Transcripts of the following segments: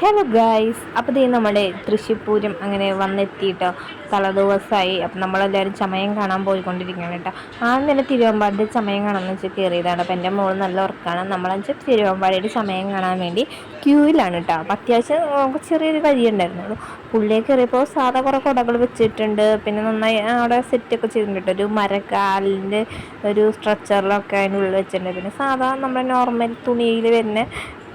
Hello guys അപ്പോൾ ഇത് നമ്മുടെ തൃശ്ശൂർ പൂരം അങ്ങനെ വന്നെത്തിയിട്ടോ. തലദിവസമായി അപ്പം നമ്മളെല്ലാവരും ചമയം കാണാൻ പോയിക്കൊണ്ടിരിക്കുകയാണ് കേട്ടോ. ആദ്യം തന്നെ തിരുവമ്പാടിന്റെ ചമയം കാണാമെന്ന് വെച്ചാൽ കയറിയതാണ്. അപ്പം എന്റെ മോൾ നല്ല ഉറക്കാണ്. നമ്മളെന്ന് തിരുവമ്പാടിയുടെ ചമയം കാണാൻ വേണ്ടി ക്യൂവിലാണ് കേട്ടോ. അപ്പം അത്യാവശ്യം നമുക്ക് ചെറിയൊരു വഴിയുണ്ടായിരുന്നുള്ളൂ പുള്ളിയെ കയറിയപ്പോൾ സാധാ കുറേ കുടകൾ വെച്ചിട്ടുണ്ട്. പിന്നെ നന്നായി അവിടെ സെറ്റൊക്കെ ചെയ്തിട്ടുണ്ട് ഒരു മരക്കാലിന്റെ ഒരു സ്ട്രക്ചറിലൊക്കെ അതിനുള്ളിൽ വെച്ചിട്ടുണ്ട്. പിന്നെ സാധാ നമ്മുടെ നോർമൽ തുണിയിൽ വരുന്ന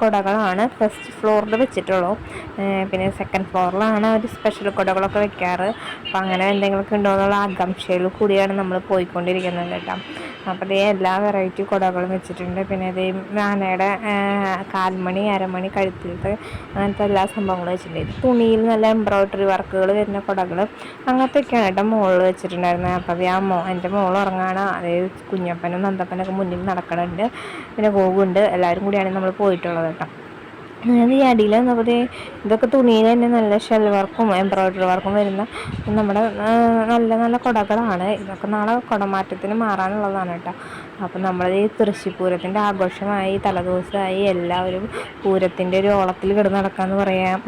കുടകളാണ് ഫസ്റ്റ് ഫ്ലോറിൽ വെച്ചിട്ടുള്ളൂ. പിന്നെ സെക്കൻഡ് ഫ്ലോറിലാണ് ഒരു സ്പെഷ്യൽ കുടകളൊക്കെ വെക്കാറ്. അപ്പോൾ അങ്ങനെ എന്തെങ്കിലുമൊക്കെ ഉണ്ടോ എന്നുള്ള ആകാംക്ഷയിൽ കൂടിയാണ് നമ്മൾ പോയിക്കൊണ്ടിരിക്കുന്നത് കേട്ടോ. അപ്പോൾ അതേ എല്ലാ വെറൈറ്റി കുടകളും വെച്ചിട്ടുണ്ട്. പിന്നെ അതേ ആനയുടെ കാൽമണി അരമണി കഴുത്തിലത്തെ അങ്ങനത്തെ എല്ലാ സംഭവങ്ങളും വെച്ചിട്ടുണ്ട്. തുണിയിൽ നല്ല എംബ്രോയ്ഡറി വർക്കുകൾ വരുന്ന കുടകൾ. അങ്ങനത്തെയൊക്കെയാണ് കേട്ടോ മോൾ വെച്ചിട്ടുണ്ടായിരുന്നത് അപ്പോൾ ആ മോ എന്റെ മോൾ ഉറങ്ങാണ്. അതേ കുഞ്ഞപ്പനും നന്തപ്പനൊക്കെ മുന്നിൽ നടക്കണുണ്ട്. പിന്നെ പോകുന്നുണ്ട്. എല്ലാവരും കൂടിയാണ് നമ്മൾ പോയിട്ടുള്ളത് കേട്ടോ. ഈ അടിയിൽ നമുക്ക് ഇതൊക്കെ തുണിയിൽ തന്നെ നല്ല ഷെൽ വർക്കും എംബ്രോയ്ഡറി വർക്കും വരുന്ന നമ്മുടെ നല്ല നല്ല കുടകളാണ്. ഇതൊക്കെ നാളെ കുടമാറ്റത്തിന് മാറാനുള്ളതാണ് കേട്ടോ. അപ്പം നമ്മൾ ഈ തൃശ്ശിപ്പൂരത്തിന്റെ ആഘോഷമായി തലദിവസമായി എല്ലാവരും പൂരത്തിന്റെ ഒരു ഓളത്തിൽ കിടന്ന് നടക്കാമെന്ന് പറയാം.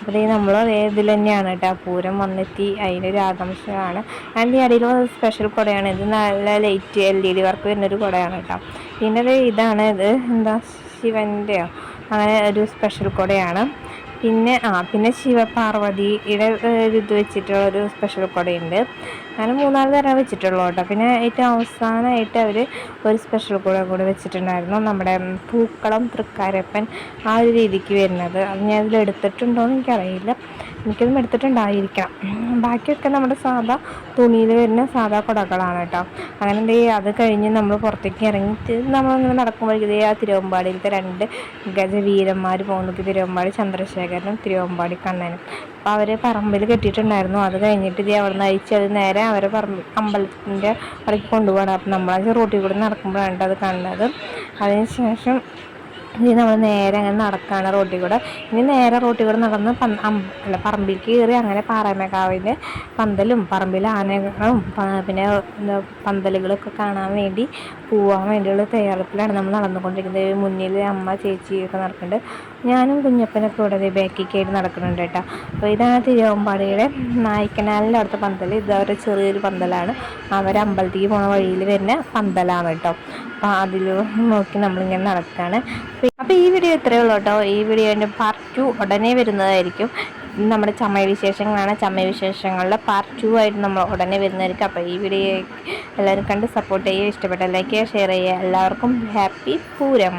അപ്പോൾ ഈ നമ്മൾ അതേ ഇതിൽ തന്നെയാണ് കേട്ടോ. പൂരം വന്നെത്തി അതിന്റെ ഒരു ആകാംക്ഷയാണ്. ആൻഡ് ഈ അടിയിൽ സ്പെഷ്യൽ കുടയാണ്. ഇത് നല്ല light L E D work വരുന്നൊരു കുടയാണ് കേട്ടോ. പിന്നെ ഇതാണ് ഇത് എന്താ ശിവന്റെയോ അങ്ങനെ ഒരു സ്പെഷ്യൽ കുടയാണ്. പിന്നെ ആ പിന്നെ ശിവപാർവതിയുടെ ഇത് വെച്ചിട്ടുള്ള ഒരു സ്പെഷ്യൽ കുടയുണ്ട്. അങ്ങനെ മൂന്നാൽ തരം വെച്ചിട്ടുള്ളൂ കേട്ടോ പിന്നെ ഏറ്റവും അവസാനമായിട്ട് അവർ ഒരു സ്പെഷ്യൽ കുട കൂടി വെച്ചിട്ടുണ്ടായിരുന്നു. നമ്മുടെ പൂക്കളം തൃക്കാരപ്പൻ ആ ഒരു രീതിക്ക് വരുന്നത്. അത് ഞാൻ ഇതിൽ എടുത്തിട്ടുണ്ടോ എന്ന് എനിക്കറിയില്ല. എനിക്കതും എടുത്തിട്ടുണ്ടായിരിക്കണം. ബാക്കിയൊക്കെ നമ്മുടെ സാധാ തുണിയിൽ വരുന്ന സാധാ കുടകളാണ് കേട്ടോ. അങ്ങനെ എന്ത് ചെയ്യുക അത് കഴിഞ്ഞ് നമ്മൾ പുറത്തേക്ക് ഇറങ്ങിയിട്ട് നമ്മളിങ്ങനെ നടക്കുമ്പോഴേക്കും ആ തിരുവമ്പാടിയിലത്തെ രണ്ട് ഗജവീരന്മാർ പോകുന്നത് തിരുവമ്പാടി ചന്ദ്രശേഖരനും തിരുവമ്പാടി കണ്ണനും. അപ്പോൾ അവർ പറമ്പിൽ കെട്ടിയിട്ടുണ്ടായിരുന്നു. അത് കഴിഞ്ഞിട്ട് ഇത് അവിടെ നിന്ന് അയച്ച് അത് നേരെ അവരെ പറമ്പ് അമ്പലത്തിന്റെ അവിടേക്ക് കൊണ്ടുപോകണം അപ്പം നമ്മളാ റോട്ടിൽ കൂടെ നടക്കുമ്പോഴാണ് അത് കണ്ടത്. അതിന് ശേഷം ഇനി നമ്മൾ നേരെ അങ്ങനെ നടക്കുകയാണ് റോട്ടിൽ കൂടെ. ഇനി നേരെ റോട്ടിൽ കൂടെ നടന്ന് അല്ല പറമ്പിലേക്ക് കയറി അങ്ങനെ പാറമേക്കാവിന്റെ പന്തലും പറമ്പിലെ ആനകളും പിന്നെ പന്തലുകളൊക്കെ കാണാൻ വേണ്ടി പോവാൻ വേണ്ടിയുള്ള തയ്യാറെടുപ്പിലാണ് നമ്മൾ നടന്നുകൊണ്ടിരിക്കുന്നത്. മുന്നിൽ അമ്മ ചേച്ചിയൊക്കെ നടക്കുന്നുണ്ട്. ഞാനും കുഞ്ഞപ്പനൊക്കെ ഇവിടെ ബാക്കിക്കായിട്ട് നടക്കുന്നുണ്ട് കേട്ടോ. അപ്പോൾ ഇതാണ് തിരുവമ്പാടിയുടെ നായ്ക്കനാലിന്റെ അടുത്ത പന്തൽ. ഇത് അവരുടെ ചെറിയൊരു പന്തലാണ്. അവർ അമ്പലത്തേക്ക് പോണ വഴിയിൽ വരുന്ന പന്തലാണ് കേട്ടോ. അപ്പോൾ അതിലൂടെ നോക്കി നമ്മളിങ്ങനെ നടക്കുകയാണ് അപ്പോൾ ഈ വീഡിയോ ഇത്രയേ ഉള്ളൂ കേട്ടോ. ഈ വീഡിയോന്റെ പാർട്ട് ടു ഉടനെ വരുന്നതായിരിക്കും. നമ്മുടെ ചമയ വിശേഷങ്ങളാണ് ചമയ വിശേഷങ്ങളുടെ പാർട്ട് ടു ആയിട്ട് നമ്മൾ ഉടനെ വരുന്നതായിരിക്കും. അപ്പോൾ ഈ വീഡിയോ എല്ലാവരും കണ്ട് സപ്പോർട്ട് ചെയ്യുക ഇഷ്ടപ്പെട്ട ലൈക്ക് ചെയ്യുക ഷെയർ ചെയ്യുക. എല്ലാവർക്കും ഹാപ്പി പൂരം.